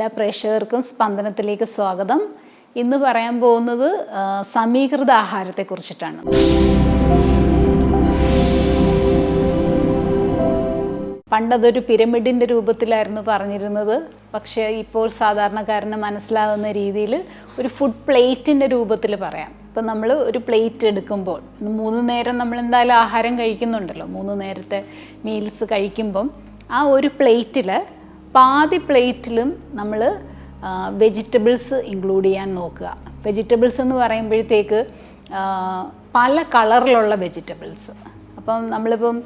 എല്ലാ പ്രേക്ഷകർക്കും സ്പന്ദനത്തിലേക്ക് സ്വാഗതം. ഇന്ന് പറയാൻ പോകുന്നത് സമീകൃത ആഹാരത്തെക്കുറിച്ചിട്ടാണ് പണ്ടതൊരു പിരമിഡിന്റെ രൂപത്തിലായിരുന്നു പറഞ്ഞിരുന്നത്. പക്ഷേ ഇപ്പോൾ സാധാരണക്കാരന് മനസ്സിലാവുന്ന രീതിയിൽ ഒരു ഫുഡ് പ്ലേറ്റിന്റെ രൂപത്തിൽ പറയാം. ഇപ്പം നമ്മൾ ഒരു പ്ലേറ്റ് എടുക്കുമ്പോൾ മൂന്ന് നേരം നമ്മൾ എന്തായാലും ആഹാരം കഴിക്കുന്നുണ്ടല്ലോ. മൂന്ന് നേരത്തെ മീൽസ് കഴിക്കുമ്പം ആ ഒരു പ്ലേറ്റിൽ പാതി പ്ലേറ്റിലും നമ്മൾ വെജിറ്റബിൾസ് ഇൻക്ലൂഡ് ചെയ്യാൻ നോക്കുക. വെജിറ്റബിൾസ് എന്ന് പറയുമ്പോഴത്തേക്ക് പല കളറിലുള്ള വെജിറ്റബിൾസ്. അപ്പം നമ്മളിപ്പം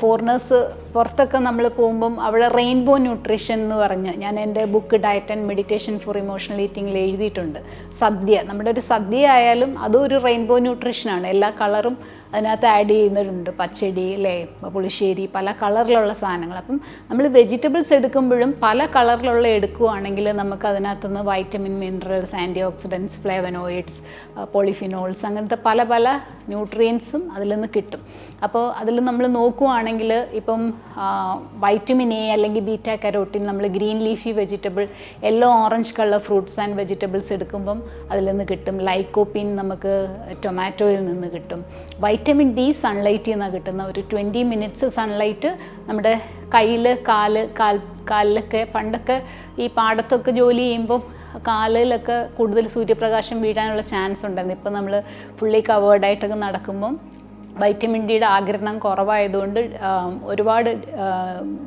ഫോറിനേഴ്സ് പുറത്തൊക്കെ നമ്മൾ പോകുമ്പം അവിടെ റെയിൻബോ ന്യൂട്രീഷൻ എന്ന് പറഞ്ഞ് ഞാൻ എന്റെ book diet and meditation for emotional ഈറ്റിംഗിൽ എഴുതിയിട്ടുണ്ട്. സദ്യ. നമ്മുടെ ഒരു സദ്യ ആയാലും അതും ഒരു റെയിൻബോ ന്യൂട്രീഷനാണ് എല്ലാ കളറും അതിനകത്ത് ആഡ് ചെയ്യുന്നുണ്ട് പച്ചടി അല്ലേ? പുളിശ്ശേരി പല കളറിലുള്ള സാധനങ്ങൾ. അപ്പം നമ്മൾ വെജിറ്റബിൾസ് എടുക്കുമ്പോഴും പല കളറിലുള്ള എടുക്കുകയാണെങ്കിൽ നമുക്ക് അതിനകത്തുനിന്ന് vitamin minerals antioxidants flavonoids polyphenols അങ്ങനത്തെ പല പല ന്യൂട്രിയൻസും അതിൽ നിന്ന് കിട്ടും. അപ്പോൾ അതിൽ നമ്മൾ നോക്കുവാണെങ്കിൽ ഇപ്പം വൈറ്റമിൻ എ അല്ലെങ്കിൽ ബീറ്റ കരോട്ടിൻ നമ്മൾ green leafy vegetable yellow orange colour fruits and vegetables എടുക്കുമ്പം അതിൽ നിന്ന് കിട്ടും. ലൈക്കോപ്പിൻ നമുക്ക് ടൊമാറ്റോയിൽ നിന്ന് കിട്ടും. വൈറ്റമിൻ ഡി സൺലൈറ്റിൽ നിന്നാണ് കിട്ടുന്ന ഒരു ട്വന്റി മിനിറ്റ്സ് സൺലൈറ്റ് നമ്മുടെ കയ്യിൽ കാൽ കാൽ കാലിലൊക്കെ പണ്ടൊക്കെ ഈ പാടത്തൊക്കെ ജോലി ചെയ്യുമ്പം കാലിലൊക്കെ കൂടുതൽ സൂര്യപ്രകാശം വീഴാനുള്ള ചാൻസ് ഉണ്ടായിരുന്നു. ഇപ്പം നമ്മൾ ഫുള്ളി കവേർഡായിട്ടൊക്കെ നടക്കുമ്പം വൈറ്റമിൻ ഡിയുടെ ആഗിരണം കുറവായതുകൊണ്ട് ഒരുപാട്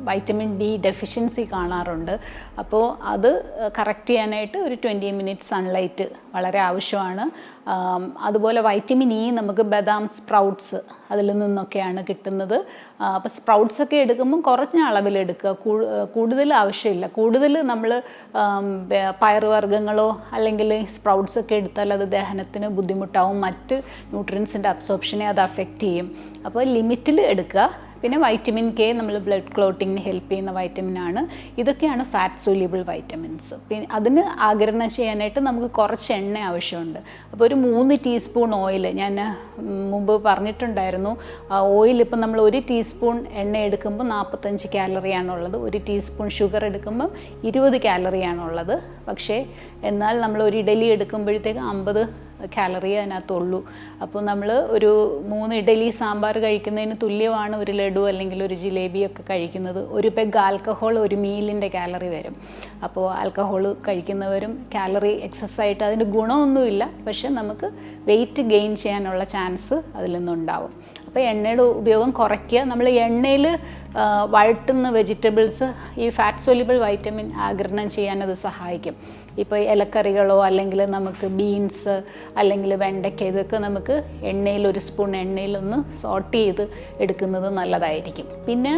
വൈറ്റമിൻ ഡി ഡെഫിഷ്യൻസി കാണാറുണ്ട്. അപ്പോൾ അത് കറക്റ്റ് ചെയ്യാനായിട്ട് ഒരു ട്വന്റി മിനിറ്റ് സൺലൈറ്റ് വളരെ ആവശ്യമാണ്. അതുപോലെ വൈറ്റമിൻ ഇ നമുക്ക് ബദാം സ്പ്രൗട്ട്സ് അതിൽ നിന്നൊക്കെയാണ് കിട്ടുന്നത്. അപ്പോൾ സ്പ്രൗട്ട്സ് ഒക്കെ എടുക്കുമ്പം കുറഞ്ഞ അളവിൽ എടുക്കുക. കൂടുതൽ ആവശ്യമില്ല. കൂടുതൽ നമ്മൾ പയറുവർഗങ്ങളോ അല്ലെങ്കിൽ സ്പ്രൗട്ട്സ് ഒക്കെ എടുത്താൽ അത് ദഹനത്തിന് ബുദ്ധിമുട്ടാവും. മറ്റ് ന്യൂട്രിയൻസിന്റെ അബ്സോർപ്ഷനെ അത് അഫക്റ്റ് ചെയ്യും. അപ്പോൾ ലിമിറ്റിൽ എടുക്കുക. പിന്നെ വൈറ്റമിൻ കെ നമ്മൾ ബ്ലഡ് ക്ലോട്ടിങ്ങിന് ഹെൽപ്പ് ചെയ്യുന്ന വൈറ്റമിൻ ആണ്. ഇതൊക്കെയാണ് ഫാറ്റ് സൊല്യൂബിൾ വൈറ്റമിൻസ് പിന്നെ അതിന് ആഗിരണം ചെയ്യാനായിട്ട് നമുക്ക് കുറച്ച് എണ്ണ ആവശ്യമുണ്ട്. അപ്പോൾ ഒരു മൂന്ന് ടീസ്പൂൺ ഓയിൽ ഞാൻ മുമ്പ് പറഞ്ഞിട്ടുണ്ടായിരുന്നു. ഓയിൽ ഇപ്പം നമ്മൾ ഒരു ടീസ്പൂൺ എണ്ണ എടുക്കുമ്പോൾ നാൽപ്പത്തഞ്ച് കാലറിയാണുള്ളത് ഒരു ടീസ്പൂൺ ഷുഗർ എടുക്കുമ്പം ഇരുപത് കാലറിയാണുള്ളത് പക്ഷേ എന്നാൽ നമ്മൾ ഒരു ഇഡലി എടുക്കുമ്പോഴത്തേക്ക് അമ്പത് കാലറി അതിനകത്തുള്ളൂ. അപ്പോൾ നമ്മൾ ഒരു മൂന്ന് ഇഡലി സാമ്പാർ കഴിക്കുന്നതിന് തുല്യമാണ് ഒരു ലഡു അല്ലെങ്കിൽ ഒരു ജിലേബിയൊക്കെ കഴിക്കുന്നത്. ഒരു പെഗ് ആൽക്കഹോൾ ഒരു മീലിന്റെ കാലറി വരും. അപ്പോൾ ആൽക്കഹോൾ കഴിക്കുന്നവരും കാലറി എക്സസ് ആയിട്ട് അതിന്റെ ഗുണമൊന്നുമില്ല. പക്ഷെ നമുക്ക് വെയിറ്റ് ഗെയിൻ ചെയ്യാനുള്ള ചാൻസ് അതിൽ നിന്നുണ്ടാവും. അപ്പോൾ എണ്ണയുടെ ഉപയോഗം കുറയ്ക്കുക. നമ്മൾ എണ്ണയിൽ വഴട്ടുന്ന വെജിറ്റബിൾസ് ഈ ഫാറ്റ് സൊലിബിൾ വൈറ്റമിൻ ആഗിരണം ചെയ്യാൻ അത് സഹായിക്കും. ഇപ്പോൾ ഇലക്കറികളോ അല്ലെങ്കിൽ നമുക്ക് ബീൻസ് അല്ലെങ്കിൽ വെണ്ടയ്ക്ക ഇതൊക്കെ നമുക്ക് എണ്ണയിൽ ഒരു സ്പൂൺ എണ്ണയിലൊന്ന് സോട്ട് ചെയ്ത് എടുക്കുന്നത് നല്ലതായിരിക്കും. പിന്നെ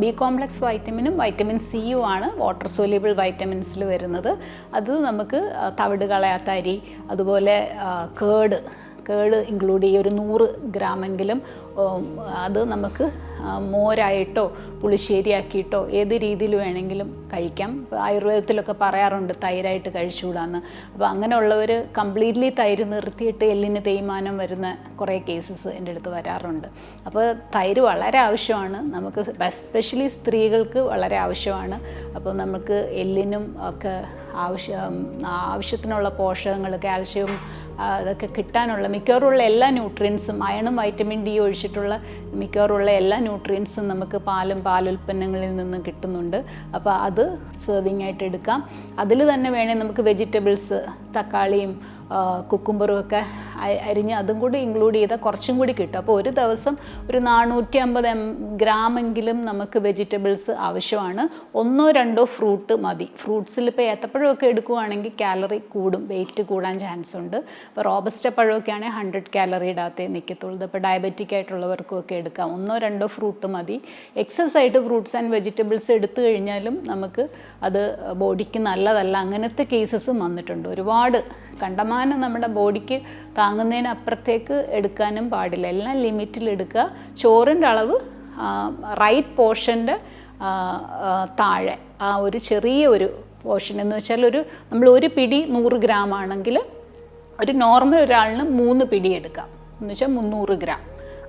ബി കോംപ്ലക്സ് വൈറ്റമിനും വൈറ്റമിൻ സിയും ആണ് വാട്ടർ സൊലിബിൾ വൈറ്റമിൻസിൽ വരുന്നത്. അത് നമുക്ക് തവിട് കളയാത്ത അരി അതുപോലെ കേട് കേട് ഇൻക്ലൂഡ് ചെയ്യുക ഒരു നൂറ് ഗ്രാമെങ്കിലും അത് നമുക്ക് മോരായിട്ടോ പുളിശ്ശേരിയാക്കിയിട്ടോ ഏത് രീതിയിൽ വേണമെങ്കിലും കഴിക്കാം. ആയുർവേദത്തിലൊക്കെ പറയാറുണ്ട് തൈരായിട്ട് കഴിച്ചുകൂടാന്ന്. അപ്പോൾ അങ്ങനെയുള്ളവർ കംപ്ലീറ്റ്ലി തൈര് നിർത്തിയിട്ട് എല്ലിന് തേയ്മാനം വരുന്ന കുറേ കേസസ് എന്റെ അടുത്ത് വരാറുണ്ട്. അപ്പോൾ തൈര് വളരെ ആവശ്യമാണ്. നമുക്ക് എസ്പെഷ്യലി സ്ത്രീകൾക്ക് വളരെ ആവശ്യമാണ്. അപ്പോൾ നമുക്ക് എല്ലിനും ഒക്കെ ആവശ്യം ആവശ്യത്തിനുള്ള പോഷകങ്ങൾ കാൽഷ്യം അതൊക്കെ കിട്ടാനുള്ള മിക്കവാറുള്ള എല്ലാ ന്യൂട്രിയൻസും അയണും വൈറ്റമിൻ ഡി ഒഴിച്ചിട്ടുള്ള മിക്കവാറുള്ള എല്ലാ ന്യൂട്രിയൻസും നമുക്ക് പാലും പാലുൽപ്പന്നങ്ങളിൽ നിന്ന് കിട്ടുന്നുണ്ട്. അപ്പോൾ അത് സെർവിങ് ആയിട്ട് എടുക്കാം. അതിൽ തന്നെ വേണേൽ നമുക്ക് വെജിറ്റബിൾസ് തക്കാളിയും കുക്കുംബറും ഒക്കെ അരിഞ്ഞ് അതും കൂടി ഇൻക്ലൂഡ് ചെയ്താൽ കുറച്ചും കൂടി കിട്ടും. അപ്പോൾ ഒരു ദിവസം ഒരു നാനൂറ്റി അമ്പത് എം ഗ്രാമെങ്കിലും നമുക്ക് വെജിറ്റബിൾസ് ആവശ്യമാണ്. ഒന്നോ രണ്ടോ ഫ്രൂട്ട് മതി. ഫ്രൂട്ട്സിൽ ഇപ്പോൾ ഏത്തപ്പഴമൊക്കെ എടുക്കുവാണെങ്കിൽ കാലറി കൂടും വെയിറ്റ് കൂടാൻ ചാൻസ് ഉണ്ട്. ഇപ്പോൾ റോബസ്റ്റ പഴമൊക്കെ ആണെങ്കിൽ ഹൺഡ്രഡ് കാലറിയുടെ അകത്തേ നിൽക്കത്തുള്ളൂ ഇപ്പോൾ ഡയബറ്റിക് ആയിട്ടുള്ളവർക്കും ഒക്കെ എടുക്കാം. ഒന്നോ രണ്ടോ ഫ്രൂട്ട് മതി. എക്സസ് ആയിട്ട് ഫ്രൂട്ട്സ് ആൻഡ് വെജിറ്റബിൾസ് എടുത്തു കഴിഞ്ഞാലും നമുക്ക് അത് ബോഡിക്ക് നല്ലതല്ല. അങ്ങനത്തെ കേസസും വന്നിട്ടുണ്ട്. ഒരുപാട് കണ്ടമാനം നമ്മുടെ ബോഡിക്ക് താങ്ങുന്നതിനപ്പുറത്തേക്ക് എടുക്കാനും പാടില്ല. എല്ലാം ലിമിറ്റിൽ എടുക്കുക. ചോറിന്റെ അളവ് റൈറ്റ് പോർഷന്റെ താഴെ ആ ഒരു ചെറിയ ഒരു പോർഷൻ എന്ന് വെച്ചാൽ ഒരു നമ്മൾ ഒരു പിടി നൂറ് ഗ്രാം ആണെങ്കിൽ ഒരു നോർമൽ ഒരാളിന് മൂന്ന് പിടി എടുക്കാം. എന്ന് വെച്ചാൽ മുന്നൂറ് ഗ്രാം.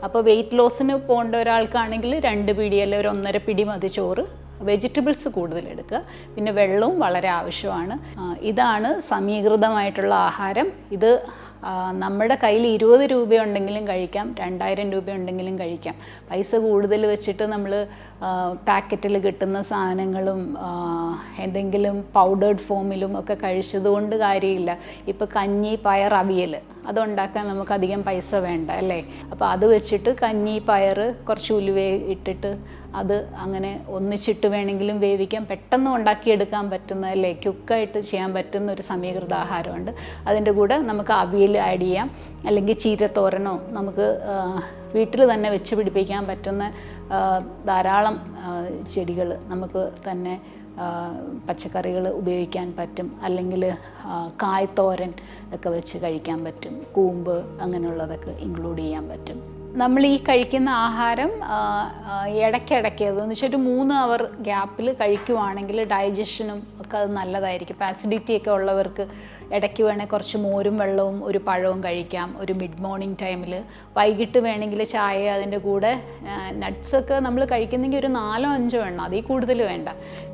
അപ്പോൾ വെയിറ്റ് ലോസിന് പോകേണ്ട ഒരാൾക്കാണെങ്കിൽ രണ്ട് പിടി അല്ലെങ്കിൽ ഒരു ഒന്നര പിടി മതി ചോറ്. വെജിറ്റബിൾസ് കൂടുതൽ എടുക്കുക പിന്നെ വെള്ളവും വളരെ ആവശ്യമാണ്. ഇതാണ് സമീകൃതമായിട്ടുള്ള ആഹാരം. ഇത് നമ്മുടെ കയ്യിൽ ഇരുപത് രൂപയുണ്ടെങ്കിലും കഴിക്കാം രണ്ടായിരം രൂപയുണ്ടെങ്കിലും കഴിക്കാം. പൈസ കൂടുതൽ വെച്ചിട്ട് നമ്മൾ പാക്കറ്റിൽ കിട്ടുന്ന സാധനങ്ങളും എന്തെങ്കിലും പൗഡേർഡ് ഫോമിലും ഒക്കെ കഴിച്ചതുകൊണ്ട് കാര്യമില്ല. ഇപ്പോൾ കഞ്ഞി പയർ അവിയൽ അതുണ്ടാക്കാൻ നമുക്ക് അധികം പൈസ വേണ്ട അല്ലേ? അപ്പോൾ അത് വെച്ചിട്ട് കഞ്ഞി പയർ കുറച്ച് ഉലുവ ഇട്ടിട്ട് അത് അങ്ങനെ ഒന്നിച്ചിട്ട് വേണമെങ്കിലും വേവിക്കാം. പെട്ടെന്ന് ഉണ്ടാക്കിയെടുക്കാൻ പറ്റുന്ന അല്ലേ? ക്യുക്കായിട്ട് ചെയ്യാൻ പറ്റുന്ന ഒരു സമീകൃത ആഹാരമുണ്ട്. അതിന്റെ കൂടെ നമുക്ക് അവിയൽ ആഡ് ചെയ്യാം. അല്ലെങ്കിൽ ചീരത്തോരനോ നമുക്ക് വീട്ടിൽ തന്നെ വെച്ച് പിടിപ്പിക്കാൻ പറ്റുന്ന ധാരാളം ചെടികൾ നമുക്ക് തന്നെ പച്ചക്കറികൾ ഉപയോഗിക്കാൻ പറ്റും. അല്ലെങ്കിൽ കായ്ത്തോരൻ ഒക്കെ വെച്ച് കഴിക്കാൻ പറ്റും. കൂമ്പ് അങ്ങനെയുള്ളതൊക്കെ ഇൻക്ലൂഡ് ചെയ്യാൻ പറ്റും. നമ്മൾ ഈ കഴിക്കുന്ന ആഹാരം ഇടയ്ക്കിടയ്ക്ക് അതെന്ന് വെച്ചാൽ ഒരു മൂന്ന് അവർ ഗ്യാപ്പിൽ കഴിക്കുവാണെങ്കിൽ ഡൈജഷനും ഒക്കെ അത് നല്ലതായിരിക്കും. ഇപ്പോൾ ആസിഡിറ്റി ഒക്കെ ഉള്ളവർക്ക് ഇടയ്ക്ക് വേണേൽ കുറച്ച് മോരും വെള്ളവും ഒരു പഴവും കഴിക്കാം. ഒരു മിഡ് മോർണിംഗ് ടൈമിൽ വൈകിട്ട് വേണമെങ്കിൽ ചായ അതിന്റെ കൂടെ നട്ട്സൊക്കെ നമ്മൾ കഴിക്കുന്നെങ്കിൽ ഒരു നാലോ അഞ്ചോ എണ്ണം. അതിൽ കൂടുതൽ വേണ്ട.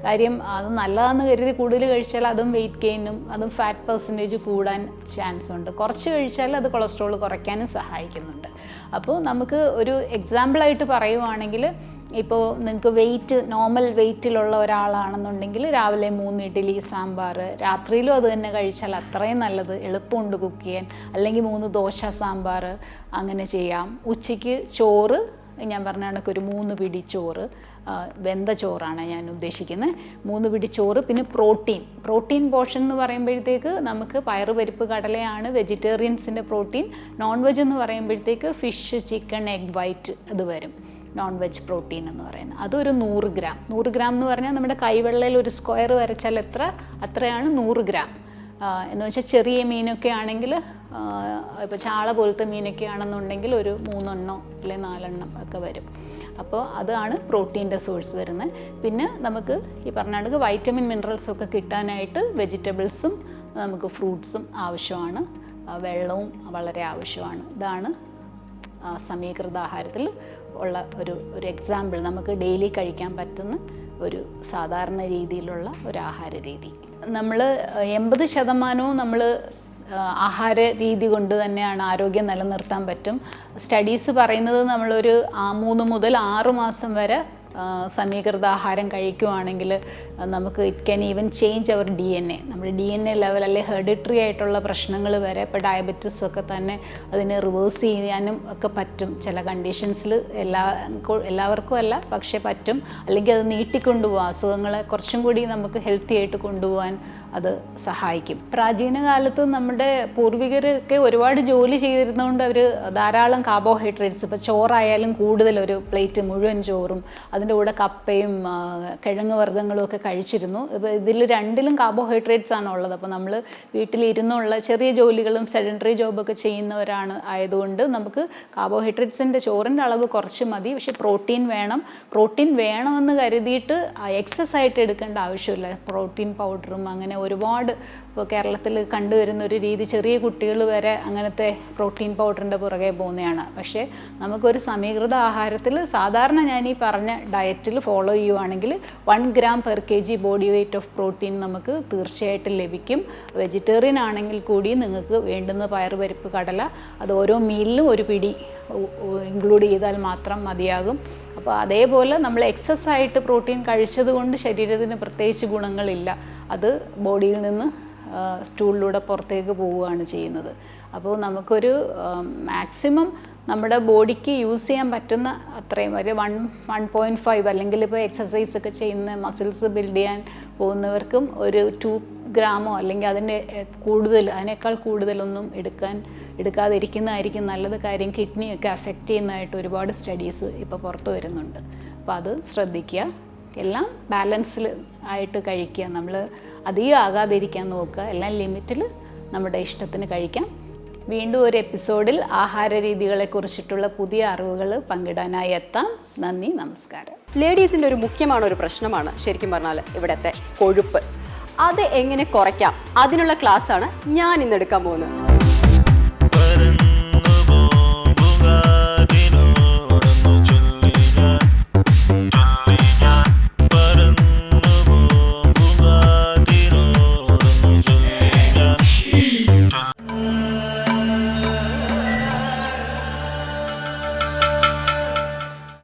കാര്യം അത് നല്ലതാണെന്ന് കരുതി കൂടുതൽ കഴിച്ചാൽ അതും വെയിറ്റ് ഗെയിനും അതും ഫാറ്റ് പെർസെന്റേജ് കൂടാൻ ചാൻസ് ഉണ്ട്. കുറച്ച് കഴിച്ചാൽ അത് കൊളസ്ട്രോൾ കുറയ്ക്കാനും സഹായിക്കുന്നുണ്ട്. അപ്പോൾ നമുക്ക് ഒരു എക്സാമ്പിളായിട്ട് പറയുവാണെങ്കിൽ ഇപ്പോൾ നിങ്ങൾക്ക് വെയിറ്റ് നോർമൽ വെയിറ്റിലുള്ള ഒരാളാണെന്നുണ്ടെങ്കിൽ രാവിലെ മൂന്ന് ഇഡ്ഡലി സാമ്പാർ രാത്രിയിലും അത് തന്നെ കഴിച്ചാൽ അത്രയും നല്ലത്. എളുപ്പമുണ്ട് കുക്ക് ചെയ്യാൻ. അല്ലെങ്കിൽ മൂന്ന് ദോശ സാമ്പാർ അങ്ങനെ ചെയ്യാം. ഉച്ചയ്ക്ക് ചോറ് ഞാൻ പറഞ്ഞ കണക്ക് ഒരു മൂന്ന് പിടി ചോറ് വെന്ത ചോറാണ് ഞാൻ ഉദ്ദേശിക്കുന്നത് മൂന്ന് പിടി ചോറ് പിന്നെ പ്രോട്ടീൻ. പ്രോട്ടീൻ പോർഷൻ എന്ന് പറയുമ്പോഴത്തേക്ക് നമുക്ക് പയറ് പരിപ്പ് കടലയാണ് വെജിറ്റേറിയൻസിന്റെ പ്രോട്ടീൻ. നോൺ വെജ് എന്ന് പറയുമ്പോഴത്തേക്ക് ഫിഷ് ചിക്കൻ എഗ് വൈറ്റ് ഇത് വരും. നോൺ വെജ് പ്രോട്ടീൻ എന്ന് പറയുന്നത്. അതൊരു നൂറ് ഗ്രാം. നൂറ് ഗ്രാം എന്ന് പറഞ്ഞാൽ നമ്മുടെ കൈവെള്ളയിൽ ഒരു സ്ക്വയർ വരച്ചാൽ എത്ര? അത്രയാണ് നൂറ് ഗ്രാം. എന്ന് വെച്ചാൽ ചെറിയ മീനൊക്കെ ആണെങ്കിൽ ഇപ്പോൾ ചാള പോലത്തെ മീനൊക്കെ ആണെന്നുണ്ടെങ്കിൽ ഒരു മൂന്നെണ്ണോ അല്ലെങ്കിൽ നാലെണ്ണം ഒക്കെ വരും. അപ്പോൾ അതാണ് പ്രോട്ടീന്റെ സോഴ്സ് വരുന്നത്. പിന്നെ നമുക്ക് ഈ പറഞ്ഞ കണക്ക് വൈറ്റമിൻ മിനറൽസ് ഒക്കെ കിട്ടാനായിട്ട് വെജിറ്റബിൾസും നമുക്ക് ഫ്രൂട്ട്സും ആവശ്യമാണ്. വെള്ളവും വളരെ ആവശ്യമാണ്. ഇതാണ് സമീകൃത ആഹാരത്തിൽ ഉള്ള ഒരു ഒരു എക്സാമ്പിൾ നമുക്ക് ഡെയിലി കഴിക്കാൻ പറ്റുന്ന ഒരു സാധാരണ രീതിയിലുള്ള ഒരു ആഹാര രീതി. നമ്മൾ എൺപത് ശതമാനവും നമ്മൾ ആഹാര രീതി കൊണ്ട് തന്നെയാണ് ആരോഗ്യം നിലനിർത്താൻ പറ്റും. സ്റ്റഡീസ് പറയുന്നത് നമ്മളൊരു മൂന്ന് മുതൽ ആറ് മാസം വരെ സമീകൃത ആഹാരം കഴിക്കുവാണെങ്കിൽ നമുക്ക് it can even change our D N A നമ്മുടെ ഡി എൻ എ ലെവൽ അല്ലെങ്കിൽ ഹെറിഡിറ്ററി ആയിട്ടുള്ള പ്രശ്നങ്ങൾ വരെ ഇപ്പോൾ ഡയബറ്റിസ് ഒക്കെ തന്നെ അതിനെ റിവേഴ്സ് ചെയ്യാനും ഒക്കെ പറ്റും. ചില കണ്ടീഷൻസിൽ എല്ലാ എല്ലാവർക്കും അല്ല പക്ഷേ പറ്റും. അല്ലെങ്കിൽ അത് നീട്ടിക്കൊണ്ടുപോകാം. അസുഖങ്ങളെ കുറച്ചും കൂടി നമുക്ക് ഹെൽത്തി ആയിട്ട് കൊണ്ടുപോകാൻ അത് സഹായിക്കും. പ്രാചീന കാലത്ത് നമ്മുടെ പൂർവികരൊക്കെ ഒരുപാട് ജോലി ചെയ്തിരുന്നതുകൊണ്ട് അവർ ധാരാളം കാർബോഹൈഡ്രേറ്റ്സ് ഇപ്പോൾ ചോറായാലും കൂടുതൽ ഒരു പ്ലേറ്റ് മുഴുവൻ ചോറും അതിന്റെ കൂടെ കപ്പയും കിഴങ്ങ് വർഗങ്ങളും ഒക്കെ കഴിച്ചിരുന്നു. ഇപ്പോൾ ഇതിൽ രണ്ടിലും കാർബോഹൈഡ്രേറ്റ്സ് ആണ് ഉള്ളത്. അപ്പോൾ നമ്മൾ വീട്ടിലിരുന്നുള്ള ചെറിയ ജോലികളും സെഡന്ററി ജോബൊക്കെ ചെയ്യുന്നവരാണ് ആയതുകൊണ്ട് നമുക്ക് കാർബോഹൈഡ്രേറ്റ്സിന്റെ ചോറിന്റെ അളവ് കുറച്ച് മതി. പക്ഷേ പ്രോട്ടീൻ വേണം. പ്രോട്ടീൻ വേണമെന്ന് കരുതിയിട്ട് എക്സസ് ആയിട്ട് എടുക്കേണ്ട ആവശ്യമില്ല. പ്രോട്ടീൻ പൗഡറും അങ്ങനെ ഒരുപാട് ഇപ്പോൾ കേരളത്തിൽ കണ്ടുവരുന്ന ഒരു രീതി ചെറിയ കുട്ടികൾ വരെ അങ്ങനത്തെ പ്രോട്ടീൻ പൗഡറിന്റെ പുറകെ പോകുന്നതാണ്. പക്ഷേ നമുക്കൊരു സമീകൃത ആഹാരത്തിൽ സാധാരണ ഞാൻ ഈ പറഞ്ഞ ഡയറ്റിൽ ഫോളോ ചെയ്യുവാണെങ്കിൽ one gram per K G body weight of protein നമുക്ക് തീർച്ചയായിട്ടും ലഭിക്കും. വെജിറ്റേറിയൻ ആണെങ്കിൽ കൂടി നിങ്ങൾക്ക് വേണ്ടുന്ന പയറുപരിപ്പ് കടല അത് ഓരോ മീലിലും ഒരു പിടി ഇൻക്ലൂഡ് ചെയ്താൽ മാത്രം മതിയാകും. അപ്പോൾ അതേപോലെ നമ്മൾ എക്സസ് ആയിട്ട് പ്രോട്ടീൻ കഴിച്ചത് കൊണ്ട് ശരീരത്തിന് പ്രത്യേകിച്ച് ഗുണങ്ങളില്ല. അത് ബോഡിയിൽ നിന്ന് സ്റ്റൂളിലൂടെ പുറത്തേക്ക് പോവുകയാണ് ചെയ്യുന്നത്. അപ്പോൾ നമുക്കൊരു മാക്സിമം നമ്മുടെ ബോഡിക്ക് യൂസ് ചെയ്യാൻ പറ്റുന്ന അത്രയും ഒരു വൺ വൺ പോയിന്റ് ഫൈവ് അല്ലെങ്കിൽ ഇപ്പോൾ എക്സസൈസ് ഒക്കെ ചെയ്യുന്ന മസിൽസ് ബിൽഡ് ചെയ്യാൻ പോകുന്നവർക്കും ഒരു ടു ഗ്രാമോ അല്ലെങ്കിൽ അതിന്റെ കൂടുതൽ അതിനേക്കാൾ കൂടുതലൊന്നും എടുക്കാൻ എടുക്കാതിരിക്കുന്നതായിരിക്കും നല്ലത്. കാര്യം കിഡ്നിയൊക്കെ അഫക്റ്റ് ചെയ്യുന്നതായിട്ട് ഒരുപാട് സ്റ്റഡീസ് ഇപ്പോൾ പുറത്തു വരുന്നുണ്ട്. അപ്പോൾ അത് ശ്രദ്ധിക്കുക. എല്ലാം ബാലൻസിൽ ആയിട്ട് കഴിക്കുക. നമ്മൾ അധികം ആകാതിരിക്കാൻ നോക്കുക. എല്ലാം ലിമിറ്റിൽ നമ്മുടെ ഇഷ്ടത്തിന് കഴിക്കാം. വീണ്ടും ഒരു എപ്പിസോഡിൽ ആഹാര രീതികളെ കുറിച്ചിട്ടുള്ള പുതിയ അറിവുകൾ പങ്കിടാനായി എത്താം. നന്ദി നമസ്കാരം. ലേഡീസിന്റെ ഒരു മുഖ്യമാണ് ഒരു പ്രശ്നമാണ്? ശരിക്കും പറഞ്ഞാൽ ഇവിടുത്തെ കൊഴുപ്പ്. അത് എങ്ങനെ കുറയ്ക്കാം? അതിനുള്ള ക്ലാസ്സാണ് ഞാൻ ഇന്ന് എടുക്കാൻ പോകുന്നത്.